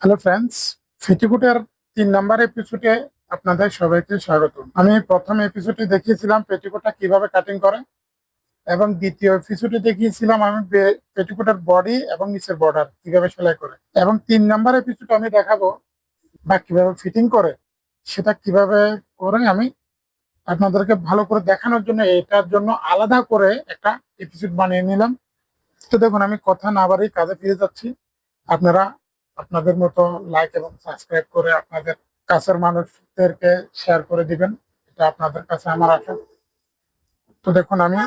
Hello friends ফেটিকুটের তিন number এপিসোডে আপনাদের সবাইকে স্বাগত আমি প্রথম এপিসোডে দেখিয়েছিলাম পেটিকোটটা কীভাবে কাটিং করে এবং দ্বিতীয় এপিসোডে দেখিয়েছিলাম আমি পেটিকোটের বডি এবং নিচের বর্ডার কীভাবে সেলাই করে। এবং তিন নাম্বার এপিসোড আমি দেখাবো বা কীভাবে ফিটিং করে, সেটা কীভাবে করে আমি আপনাদেরকে ভালো করে দেখানোর জন্য এটার জন্য আলাদা করে একটা এপিসোড বানিয়ে নিলাম। তো দেখুন, আমি কথা না বাড়ি কাজে ফিরে যাচ্ছি। আপনারা আপনাদের মতো লাইক এবং সাবস্ক্রাইব করে আপনাদের কাছের মানুষদেরকে শেয়ার করে দিবেন। এটা আপনাদের কাছে আমার আশা। তো দেখুন আমি,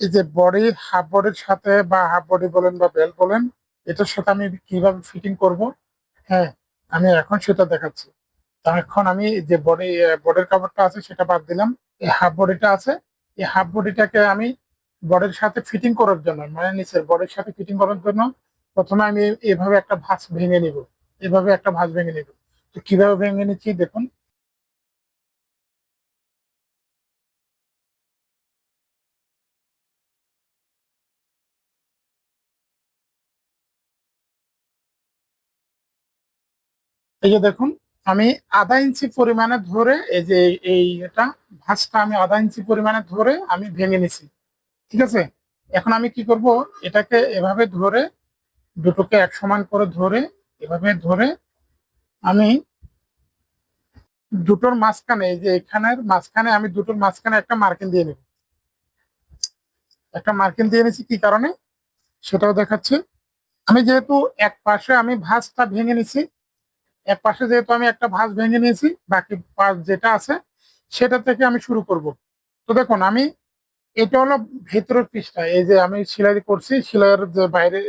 এই যে বডি হাফ বডির সাথে বা হাফ বডি বলেন বা বেল বলেন, এটার সাথে আমি কীভাবে ফিটিং করব? হ্যাঁ আমি এখন সেটা দেখাচ্ছি। এখন আমি যে বডি বডির কাপড়টা আছে, সেটা বাদ দিলাম। এই হাফ বডিটা আছে, এই হাফ বডিটাকে আমি বডির সাথে ফিটিং করার জন্য মানে নিচের বডির সাথে ফিটিং করার জন্য প্রথমে আমি এভাবে একটা ভাঁজ ভেঙে নিব। এভাবে একটা ভাঁজ ভেঙে নিব। তো কীভাবে ভেঙে নিচ্ছি দেখুন। এই যে দেখুন, আমি আধা ইঞ্চি পরিমাণে ধরে এই যে এই এটা ভাঁজটা আমি আধা ইঞ্চি পরিমাণে ধরে আমি ভেঙে নিছি। ঠিক আছে? এখন আমি কি করব? এটাকে এভাবে ধরে দুটোকে এক সমান করে ধরে, এভাবে ধরে আমি দুটোর মাঝখানে, এই যে এখানের মাঝখানে আমি দুটোর মাঝখানে একটা মার্কিন দিয়ে নেব। একটা মার্কিন দিয়ে নিছি কি কারণে? সেটাও দেখাচ্ছে। আমি যেহেতু এক পাশে আমি ভাঁজটা ভেঙে নিছি, এক পাশে যেহেতু আমি একটা ভাঁজ ভেঙে নিয়েছি, বাকি পাশ যেটা আছে, সেটা থেকে আমি শুরু করব। তো দেখুন, আমি এটা হলো ভেতরের পিসটা এই যে আমি সেলাই করছি, সেলাইয়ের যে বাইরে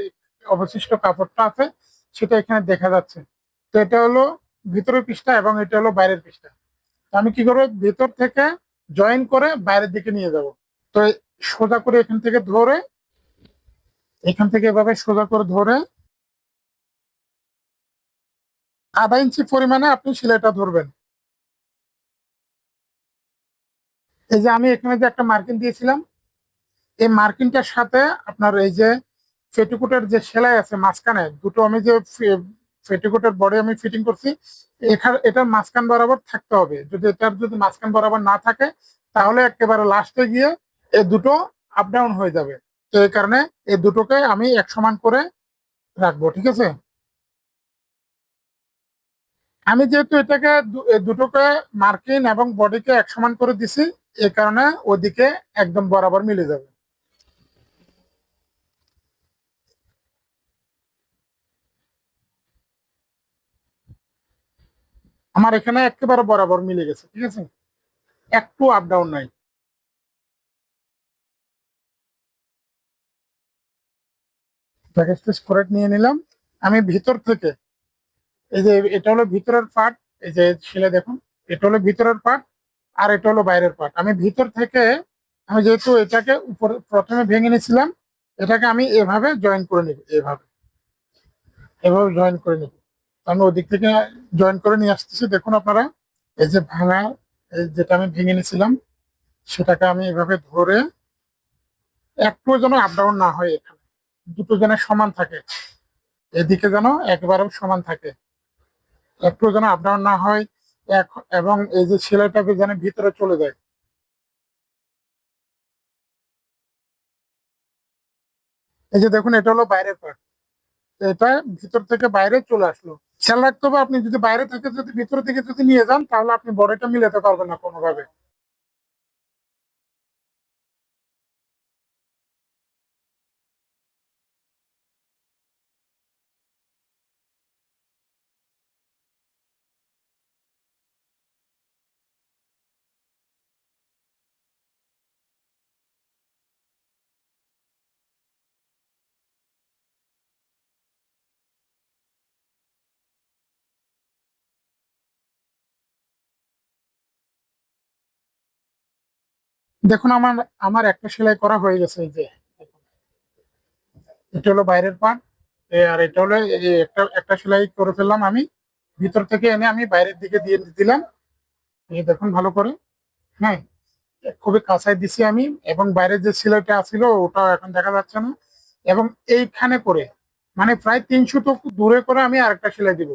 অবশিষ্ট কাপড়টা আছে, সেটা এখানে দেখা যাচ্ছে। তো এটা হলো ভিতরের পৃষ্ঠা এবং এটা হলো বাইরের পৃষ্ঠা। আমি কি করব? ভেতর থেকে জয়েন করে বাইরের দিকে নিয়ে যাব। তো সোজা করে এখান থেকে ধরে, এখান থেকে এভাবে সোজা করে ধরে আধা ইঞ্চি পরিমাণে আপনি সেলাইটা ধরবেন। এই যে আমি এখানে যে একটা মার্কিন দিয়েছিলাম, এই মার্কিনটার সাথে আপনার এই যে পেটিকোটের যে সেলাই আছে মাঝখানে, দুটো আমি যে পেটিকোটের বডি আমি ফিটিং করছি, এখানে, এটার মাঝখান বরাবর থাকতে হবে। যদি এটার যদি মাঝখান বরাবর না থাকে, তাহলে একেবারে লাস্টে গিয়ে এ দুটো আপ ডাউন হয়ে যাবে। তো এই কারণে এ দুটোকে আমি এক সমান করে রাখব, ঠিক আছে? আমি যেহেতু এটাকে এ দুটোকে মার্কিন এবং বডিকে এক সমান করে দিছি এই কারণে ওদিকে একদম বরাবর মিলে যাবে। আমার এখানে একেবারে বরাবর মিলে গেছে, ঠিক আছে? একটু আপ ডাউন নাই। করে নিয়ে নিলাম। আমি ভিতর থেকে, এই যে এটা হলো ভিতরের পার্ট এই যে ছেলে দেখুন, এটা হলো ভিতরের পার্ট আর এটা হলো বাইরের পার্ট আমি ভিতর থেকে, আমি যেহেতু এটাকে উপরে, প্রথমে ভেঙে নিয়েছিলাম, এটাকে আমি এভাবে জয়েন করে নিব, এভাবে। এভাবে জয়েন করে নিব। আমি ওদিক থেকে জয়েন করে নিয়ে আসতেছি। দেখুন আপনারা, এই যে ভাঙা, এই যেটা আমি ভেঙে নিয়েছিলাম, সেটাকে আমি এভাবে ধরে একটু যেন আপ ডাউন না হয় এখানে। দুটো যেন সমান থাকে। এদিকে যেন একবারে সমান থাকে। একটু যেন আপডাউন না হয় এবং এই যে সেলাইটাকে যেন ভিতরে চলে যায়। এই যে দেখুন, এটা হলো বাইরের পার্ট এটা ভিতর থেকে বাইরে চলে আসলো। খেয়াল রাখতে হবে, আপনি যদি বাইরে থেকে যদি ভিতর থেকে যদি নিয়ে যান, তাহলে আপনি বড়টা মিলাতে পারবেন না কোনোভাবে। দেখুন, আমার আমার একটা সেলাই করা হয়ে গেছে যে। এটা হলো বাইরের পার্ট আর এটা হলো একটা একটা সেলাই করে ফেললাম আমি। ভিতর থেকে এনে আমি বাইরের দিকে দিয়ে দিলাম। এই দেখুন, ভালো করে। হ্যাঁ খুবই কাঁচাই দিছি আমি, এবং বাইরের যে সেলাইটা ছিল ওটা এখন দেখা যাচ্ছে না। এবং এইখানে করে মানে প্রায় তিনশো তো দূরে করে আমি আরেকটা সেলাই দিব।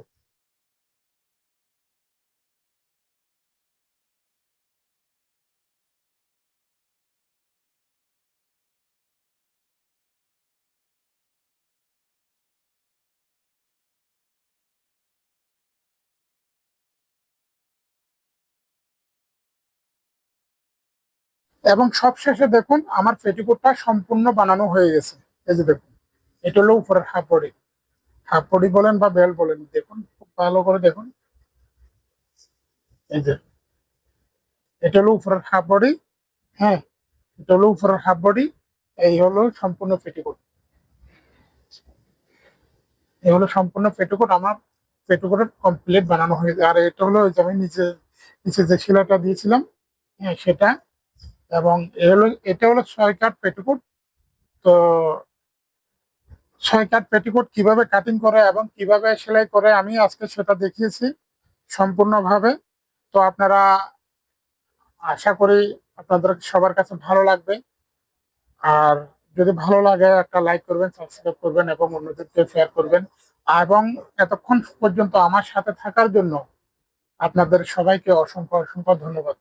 এবং সবশেষে দেখুন, আমার পেটিকোটটা সম্পূর্ণ বানানো হয়ে গেছে। এই যে দেখুন, এটা হলো উপরের হাফ বডি বলেন বা বেল বলেন, দেখুন, খুব ভালো করে দেখুন। এই যে, এটা হলো উপরের হাফ বডি হ্যাঁ এটা হলো উপরের হাফ বডি এই হলো সম্পূর্ণ পেটিকোট। এই হলো সম্পূর্ণ পেটিকোট। আমার পেটিকোটের কমপ্লিট বানানো হয়েছে আর এটা হলো যে আমি নিচে নিচে যে শিলাটা দিয়েছিলাম হ্যাঁ সেটা এবং এ হলো, এটা হলো ছয় কাট পেটিকোট। তো ছয় কাট পেটিকোট কীভাবে কাটিং করে এবং কীভাবে সেলাই করে, আমি আজকে সেটা দেখিয়েছি সম্পূর্ণভাবে। তো আপনারা আশা করি আপনাদের সবার কাছে ভালো লাগবে। আর যদি ভালো লাগে, একটা লাইক করবেন সাবস্ক্রাইব করবেন এবং অন্যদেরকে শেয়ার করবেন। এবং এতক্ষণ পর্যন্ত আমার সাথে থাকার জন্য আপনাদের সবাইকে অসংখ্য অসংখ্য ধন্যবাদ।